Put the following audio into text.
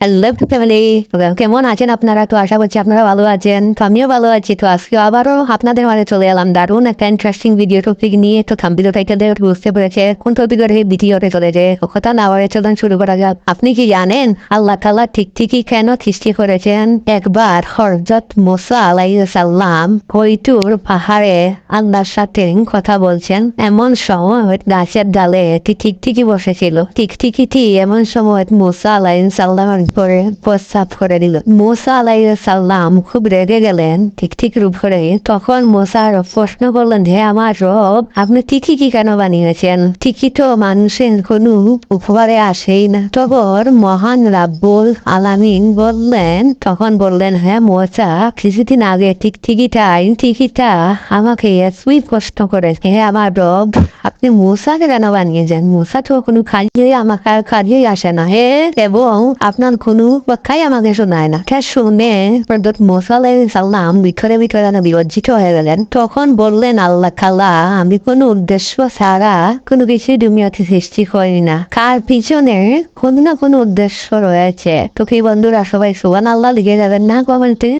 Hello family কেমন আছেন আপনারা? তো আশা করছি আপনারা ভালো আছেন। তো আমিও ভালো আছি। তো আজকে আবারও আপনাদের মাঝে চলে এলাম। দারুণ একটা ইন্টারেস্টিং ভিডিও টপিক নিয়ে। তো থেকে বুঝতে পেরেছে কোন টপিকের এই ভিডিওতে চলেছে। কথা না বলে চলুন শুরু করা যাক। আপনি কি জানেন, আল্লাহ তালা ঠিক ঠিকই কেন সৃষ্টি করেছেন? একবার হরজত মোসা আলাই সাল্লাম হইতুর পাহাড়ে আল্লাহর সাথে কথা বলছেন। এমন সময় গাছের ডালে ঠিক টিকটিকি বসেছিল। টিকটিকিটি এমন সময় মোসা আলাই সাল্লামের করে প্রস্তাব করে দিল, মোসা আলাই সাল্লাম খুব রেগে গেলেন টিকটিকির উপরে তখন মোসার প্রশ্ন করলেন, হে আমার রব, আপনি টিকিকি কেন বানিয়েছেন? টিকি তো মানুষের কোনো উপকারে আসেই না। তখন মহান রাব্বুল আলামিন বললেন, তখন বললেন হ্যাঁ মোসা, কিছুদিন আগে টিকটিকিটাই টিকিটা আমাকে এতই কষ্ট করে হে আমার রব, আপনি মূসাকে কেন বানিয়েছেন? মূসা তো কোনো কাজেই আমাকে কাজেই আসে না, হে, এবং আপনার কোনো কথাই আমাকে শোনায় না এটা শুনে প্রদত মোসা সাল্লাম বিখরে বিখরে যেন বিরজ্জিত হয়ে গেলেন তখন বললেন আল্লাহ খালা আমি কোনো উদ্দেশ্য ছাড়া কোনো কিছু দুনিয়াতে সৃষ্টি করি না কার পিছনে কোনো না কোনো উদ্দেশ্য রয়েছে তো বন্ধুরা সবাই সুবান আল্লাহ লিখে যাবেন না কমেন্টে